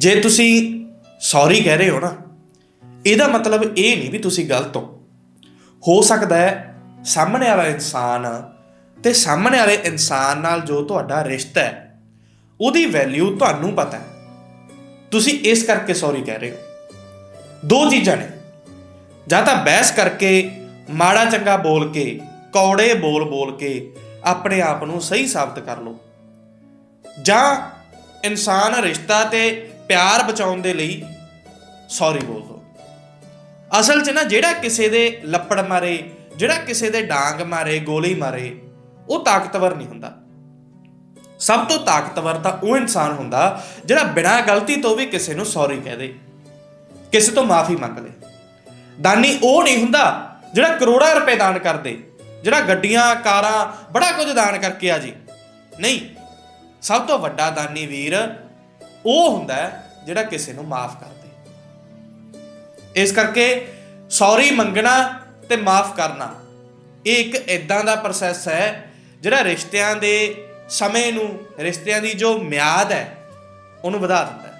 ਜੇ ਤੁਸੀਂ ਸੌਰੀ ਕਹਿ ਰਹੇ ਹੋ ਨਾ, ਇਹਦਾ ਮਤਲਬ ਇਹ ਨਹੀਂ ਵੀ ਤੁਸੀਂ ਗਲਤ ਹੋ। ਹੋ ਸਕਦਾ ਹੈ ਸਾਹਮਣੇ ਵਾਲਾ ਇਨਸਾਨ ਤੇ ਸਾਹਮਣੇ ਵਾਲੇ ਇਨਸਾਨ ਨਾਲ ਜੋ ਤੁਹਾਡਾ ਰਿਸ਼ਤਾ ਹੈ, ਉਹਦੀ ਵੈਲਿਊ ਤੁਹਾਨੂੰ ਪਤਾ ਹੈ। ਤੁਸੀਂ ਇਸ ਕਰਕੇ ਸੌਰੀ ਕਹਿ ਰਹੇ ਹੋ। ਦੋ ਚੀਜ਼ਾਂ ਨੇ। ਜਾਂ ਤਾਂ ਬਹਿਸ ਕਰਕੇ, ਮਾੜਾ ਚੰਗਾ ਬੋਲ ਕੇ, ਕੌੜੇ ਬੋਲ ਬੋਲ ਕੇ ਆਪਣੇ ਆਪ ਨੂੰ ਸਹੀ ਸਾਬਤ ਕਰ ਲਓ। ਜਾਂ ਇਨਸਾਨ ਰਿਸ਼ਤਾ ਤੇ ਪਿਆਰ ਬਚਾਉਣ ਦੇ ਲਈ ਸੌਰੀ ਬੋਲ ਦੋ। ਅਸਲ 'ਚ ਨਾ ਜਿਹੜਾ ਕਿਸੇ ਦੇ ਲੱਪੜ ਮਾਰੇ, ਜਿਹੜਾ ਕਿਸੇ ਦੇ ਡਾਂਗ ਮਾਰੇ, ਗੋਲੀ ਮਾਰੇ, ਉਹ ਤਾਕਤਵਰ ਨਹੀਂ ਹੁੰਦਾ। ਸਭ ਤੋਂ ਤਾਕਤਵਰ ਤਾਂ ਉਹ ਇਨਸਾਨ ਹੁੰਦਾ ਜਿਹੜਾ ਬਿਨਾਂ ਗਲਤੀ ਤੋਂ ਵੀ ਕਿਸੇ ਨੂੰ ਸੌਰੀ ਕਹਿ ਦੇ, ਕਿਸੇ ਤੋਂ ਮਾਫੀ ਮੰਗ ਲੇ। ਦਾਨੀ ਉਹ ਨਹੀਂ ਹੁੰਦਾ ਜਿਹੜਾ ਕਰੋੜਾਂ ਰੁਪਏ ਦਾਨ ਕਰਦੇ ਜਿਹੜਾ ਗੱਡੀਆਂ, ਕਾਰਾਂ, ਬੜਾ ਕੁਝ ਦਾਨ ਕਰਕੇ ਆ ਜੀ। ਨਹੀਂ, ਸਭ ਤੋਂ ਵੱਡਾ ਦਾਨੀ ਵੀਰ ਉਹ ਹੁੰਦਾ ਜਿਹੜਾ ਕਿਸੇ ਨੂੰ ਮਾਫ ਕਰ ਦੇ। ਇਸ ਕਰਕੇ ਸੌਰੀ ਮੰਗਣਾ ਤੇ ਮਾਫ ਕਰਨਾ, ਇਹ ਇੱਕ ਇਦਾਂ ਦਾ ਪ੍ਰੋਸੈਸ ਹੈ ਜਿਹੜਾ ਰਿਸ਼ਤਿਆਂ ਦੇ ਸਮੇਂ ਨੂੰ, ਰਿਸ਼ਤਿਆਂ ਦੀ ਜੋ ਮਿਆਦ ਹੈ, ਉਹਨੂੰ ਵਧਾ ਦਿੰਦਾ ਹੈ।